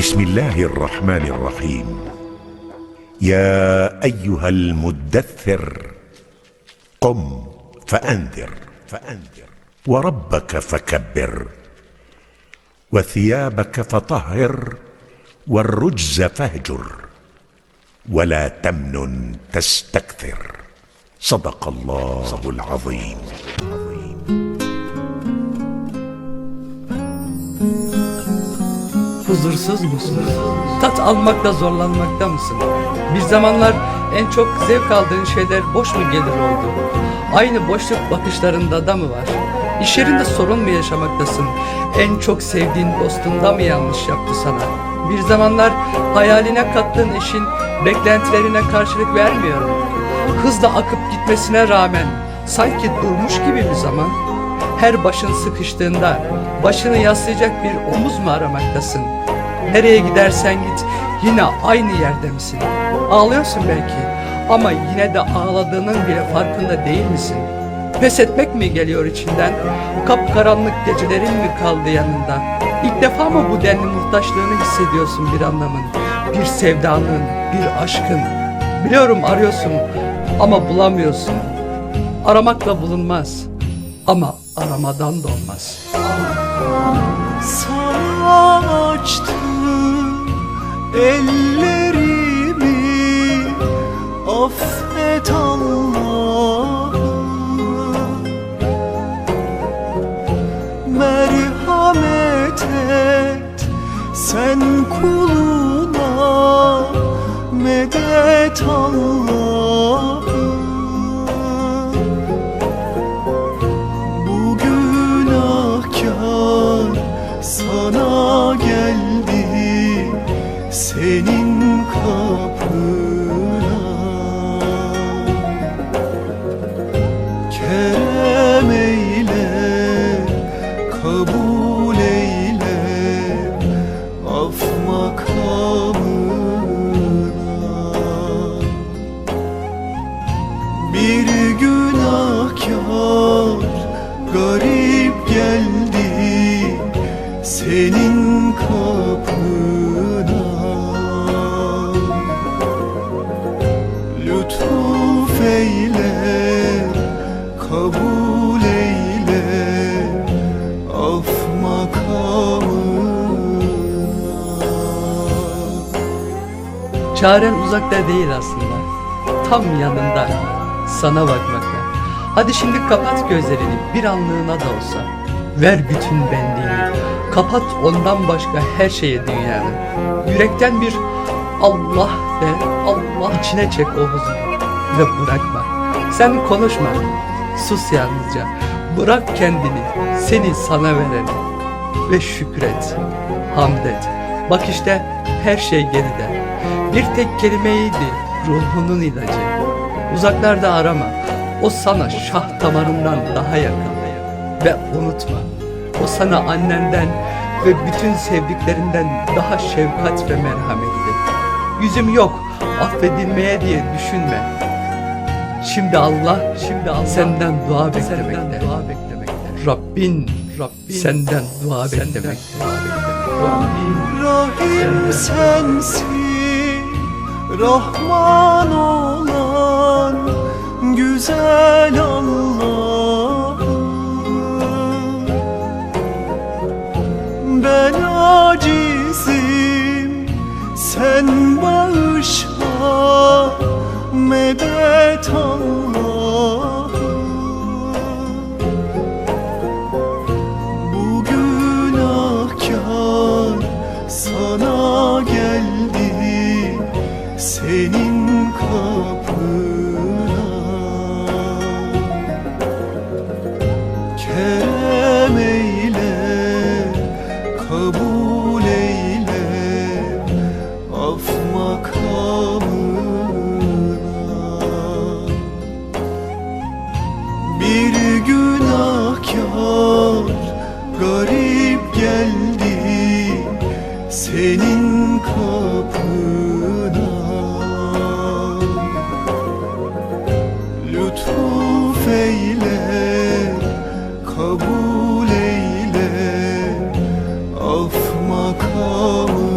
بسم الله الرحمن الرحيم. يا أيها المدثر قم فأنذر فأنذر وربك فكبر وثيابك فطهر والرجز فاهجر ولا تمنن تستكثر. صدق الله العظيم. Huzursuz musun? Tat almakta zorlanmakta mısın? Bir zamanlar en çok zevk aldığın şeyler boş mu gelir oldu? Aynı boşluk bakışlarında da mı var? İş yerinde sorun mu yaşamaktasın? En çok sevdiğin dostunda mı yanlış yaptı sana? Bir zamanlar hayaline kattığın eşin beklentilerine karşılık vermiyor? Hızla akıp gitmesine rağmen sanki durmuş gibi bir zaman her başın sıkıştığında başını yaslayacak bir omuz mu aramaktasın? Nereye gidersen git yine aynı yerde misin? Ağlıyorsun belki ama yine de ağladığının bile farkında değil misin? Pes etmek mi geliyor içinden? Kapkaranlık gecelerin mi kaldı yanında? İlk defa mı bu denli muhtaçlığını hissediyorsun bir anlamın? Bir sevdanın, bir aşkın. Biliyorum arıyorsun ama bulamıyorsun. Aramakla bulunmaz ama aramadan da olmaz. Sana açtım ellerimi Affet Allah'ım Merhamet et sen kuluna Medet Allah'ım Lütuf eyle, kabul Çaren uzakta değil aslında. Tam yanında. Sana bakmakta. Hadi şimdi kapat gözlerini bir anlığına da olsa. Ver bütün benliğini. Kapat ondan başka her şeye dünyanın. Yürekten bir Allah de Allah içine çek o huzuru. Ve bırakma. Sen konuşma. Sus yalnızca. Bırak kendini. Seni sana vereni. Ve şükret. Hamd et. Bak işte her şey geride. Bir tek kelimeydi ruhunun ilacı. Uzaklarda arama. O sana şah damarından daha yakın. Ve unutma. O sana annenden ve bütün sevdiklerinden daha şefkat ve merhametli. Yüzüm yok affedilmeye diye düşünme. Şimdi Allah, şimdi Allah senden dua beklemekte. Dua beklemekte. Rabbin, Rabbin senden dua beklemekte. Rabbin Rahim sensin, Rahman olan güzel Allah'ım Ben acizim, sen bağışla medet Allah'ım. Bu günahkar sana geldi senin kapına kabul eyle af makamına. Bir günahkar garip geldi senin kapına kabul